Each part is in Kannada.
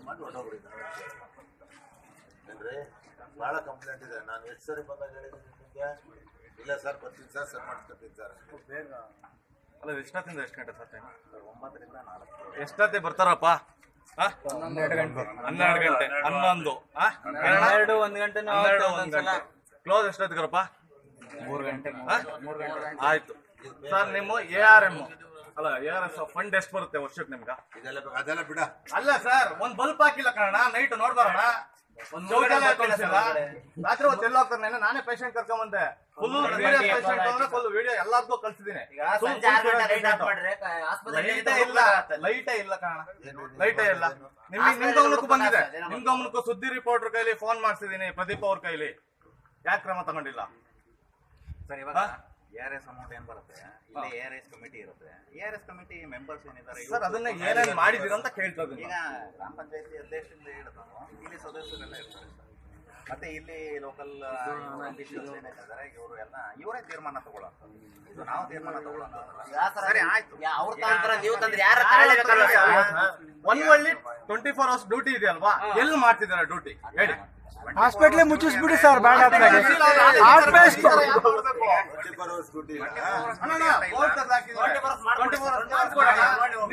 ಮಾಡಿ ಹೊರಟೋಗ್ಬಿಟ್ಟಿದ್ದಾರೆ. ಏನ್ರಿ? ಭಾಳ ಕಂಪ್ಲೇಂಟ್ ಇದೆ. ನಾನು ಎಷ್ಟು ಸರಿ ಬಂದಾಗ ಹೇಳಿದ್ದೀನಿ ನಿಮಗೆ? ಇಲ್ಲ ಸರ್ ಬರ್ತೀನಿ ಸರ್ ಸರ್ ಮಾಡ್ಕೊತೀನಿ ಸರ್ ಬೇಗ. ಅಲ್ಲ ಎಷ್ಟೊತ್ತಿಂದ ಎಷ್ಟು ಗಂಟೆ ಸರ್ ಟೈಮ್ ಒಂಬತ್ತರಿಂದ ನಾಲ್ಕು. ಎಷ್ಟೊತ್ತೆ ಬರ್ತಾರಪ್ಪ? ಹನ್ನೆರಡು ಗಂಟೆ. ಹನ್ನೆರಡು ಗಂಟೆ. ಹನ್ನೊಂದು. ಆ? ಹನ್ನೆರಡು ಒಂದ್ ಗಂಟೆ ಹನ್ನೆರಡು ಒಂದು ಗಂಟೆ. ಕ್ಲೋಸ್ ಎಷ್ಟೊತ್ತಿಗರಪ್ಪ ಮೂರು ಗಂಟೆ ಆ? ಆಯ್ತು. ಸರ್ ನಿಮ್ಮ ಎ ಆರ್ ಎಂ ಅಲ್ಲ ಎಸ್ ಫಂಡ್ ಎಷ್ಟು ಬರುತ್ತೆ ವರ್ಷಕ್ಕೆ ನಿಮ್ಗೆ? ಇದೆಲ್ಲ ಅದೆಲ್ಲ ಬಿಡ. ಅಲ್ಲ ಸರ್ ಒಂದ್ ಬಲ್ಪ್ ಹಾಕಿಲ್ಲ ಕಣ ನೈಟ್ ನೋಡ್ಬಾರಣ ಒಂದ್ ಶೌಚಾಲಯ ಕಳ್ಸಿಲ್ಲ ರಾತ್ರಿ ಹೊತ್ತು ಎಲ್ಲ ಹೋಗ್ತಾರೆ ನೆನ್ನೆ? ನಾನೇ ಪೇಷಂಟ್ ಕರ್ಕೊಂಡ್ ಬಂದೆ ಫುಲ್ ಪೇಷಂಟ್ ಅಂದ್ರೆ ಫುಲ್ ವಿಡಿಯೋ ಎಲ್ಲಾರ್ಗೂ ಗಂಟೆ ಲೈಟ್ ಇಲ್ಲ ಲೈಟೇ ಇಲ್ಲ ಕಾರಣ ಲೈಟೇ ಇಲ್ಲ. ನಿಮ್ಗೆ ನಿಮ್ ಗಮನಕ್ಕೂ ಬಂದಿದೆ. ನಿಮ್ ಗಮನಕ್ಕೂ ಸುದ್ದಿ ರಿಪೋರ್ಟರ್ ಕೈಲಿ ಫೋನ್ ಮಾಡ್ಸಿದೀನಿ ಪ್ರದೀಪ್ ಅವ್ರ ಕೈಲಿ. ಯಾಕೆ ಕ್ರಮ ತಗೊಂಡಿಲ್ಲ? ಸರಿ ಇವಾಗ? ಎ ಆರ್ ಎಸ್ ಅಮೌಂಟ್ ಏನ್ ಬರುತ್ತೆ? ಇಲ್ಲಿ ಎ ಆರ್ ಎಸ್ ಕಮಿಟಿ ಇರುತ್ತೆ. A R S committee members ಏನಿದ್ದಾರೆ ಸರ್ ಅದನ್ನ ಏನೇನ್ ಮಾಡಿದಿರ ಅಂತ ಕೇಳ್ತಾ ಇದ್ದೀನಿ ಈಗ ಗ್ರಾಮ ಪಂಚಾಯತಿ ಅಧ್ಯಕ್ಷರಿಂದ ಹೇಳಿದ್ರು ಇಲ್ಲಿ ಸದಸ್ಯರೆಲ್ಲ ಇರ್ತಾರೆ ಸರ್. ಮತ್ತೆ ಇಲ್ಲಿ ಲೋಕಲ್ ಅಫಿಷಿಯಲ್ಸ್ ಏನಿದ್ದಾರೆ ಇವರು ಎಲ್ಲ ಇವರೇ ತೀರ್ಮಾನ ತಗೊಳ್ಳೋದು ಇದು ನಾವು ತೀರ್ಮಾನ ತಗೊಳ್ಳೋದು ಸರಿ ಆಯ್ತು. ಅವ್ರ ತಂತ್ರ? ನೀವು ತಂದ್ರೆ ಯಾರ ಒಂದ್ ಒಳ್ಳಿ ಟ್ವೆಂಟಿ ಫೋರ್ ಅವರ್ಸ್ ಡ್ಯೂಟಿ ಇದೆ ಅಲ್ವಾ ಎಲ್ಲಿ ಮಾಡ್ತಿದ್ದಾರೆ ಡ್ಯೂಟಿ ಹೇಳಿ. ಹಾಸ್ಪಿಟ್ಲೇ ಮುಚ್ಚಿಸ್ಬಿಡಿ ಸರ್ ಬೇಡ ಟ್ವೆಂಟಿ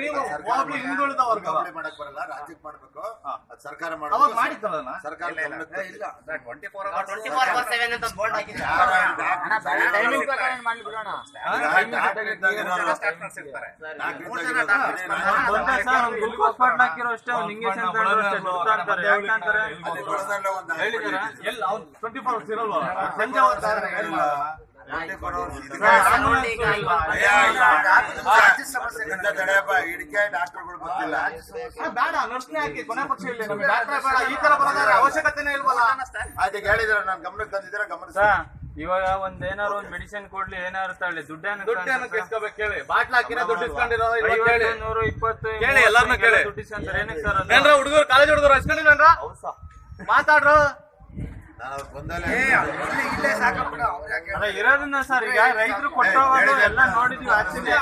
ಇಲ್ಲ ಒಬ್ರು ಹಿಂದುಳಿದ ವರ್ಗ ಕಂಪ್ಲೇಂಟ್ ಮಾಡಕ್ ಬರಲ್ಲ ರಾಜ್ಯಕ್ಕೆ ಮಾಡ್ಬೇಕು ಅದು ಸರ್ಕಾರ ಅವಾಗ ಮಾಡಬೇಕು ಮಾಡಿದ್ದಲ್ಲ ಸರ್ಕಾರ ಗಮನಕ್ಕೆ ತರ್ಲಿ. Twenty four twenty four hour seven ಅಂತ ಬೋರ್ಡ್ ಯಾರು ಡಾಕ್ಟ್ರು- ಟೈಮಿಂಗ್ ಪ್ರಕಾರ ಮಾಡ್ಬಿಡೋಣ ಟ್ವೆಂಟಿ ಫೋರ್ ಅವರ್ಸ್ ಇರಲ್ವಾ ಸಂಜೆ ಹೊತ್ತಾದ್ರೆ ಏನ್ ಮಾಡೋದು? 24 hours ಇದೆ. ನಾನು ಈಗ ಇಲ್ಲ. ಭಯ ಇಲ್ಲ. ಇಂಥ ತಡೆಯಪ್ಪ ಹಿಡಿಕೆ ಡಾಕ್ಟರ್ಗಳು ಗೊತ್ತಿಲ್ಲ. ಆ, ಬೇಡ ನರ್ಸ್ನೇ ಹಾಕಿ ಕೊನೆ ಪಕ್ಷ ಇಲ್ಲಿ ನಮ್ಗೆ ಡಾಕ್ಟ್ರೇ ಬೇಡ ಈ ತರ ಬರೋದಾದ್ರೆ ಅವಶ್ಯಕತೆನೇ ಇಲ್ವಲ್ಲ. ಅದಕ್ಕೆ ಹೇಳಿದ್ರೆ ನಾನು ಗಮನಕ್ಕೆ ತಂದಿದ್ದೀರಾ? ಗಮನಿಸಿ ಇವಾಗ ಒಂದ್ ಏನಾರು ಒಂದ್ ಮೆಡಿಸಿನ್ ಕೊಡ್ಲಿ ಏನಾರು ತಳ್ಳಿ ದುಡ್ಡನ್ನು ದುಡ್ಡು ಏನಕ್ಕೆ ಇಸ್ಕೋಬೇಕು ಕೇಳಿ. ಬಾಟ್ಲ್ ಹಾಕಿರೋ ದುಡ್ಡು ಇಸ್ಕೊಂಡಿರೋ ಇಲ್ವಾ ಕೇಳಿ. ಐವತ್ತು ನೂರು ಇಪ್ಪತ್ತು ಕೇಳಿ, ಎಲ್ಲಾರ್ನೂ ಕೇಳಿ. ದುಡ್ಡು ಇಸ್ಕೊಂತಾರೆ. ಏನಕ್ಕೆ ಸರ್ ಹುಡುಗರು ಕಾಲೇಜ್ ಹುಡುಗರು ಇಸ್ಕೊಂಡಿಲ್ವೇನ್ರ? ಮಾತಾಡ್ರು ನಾನು ಅವ್ರು ಬಂದಲೇ ಅದೇ ಇರೋದನ್ನ ಸರ್ ಈಗ ರೈತರು ಕೊಟ್ಟೋಗೋದು ಎಲ್ಲ ನೋಡಿದ್ವಿ ಆಕ್ಚುಲಿ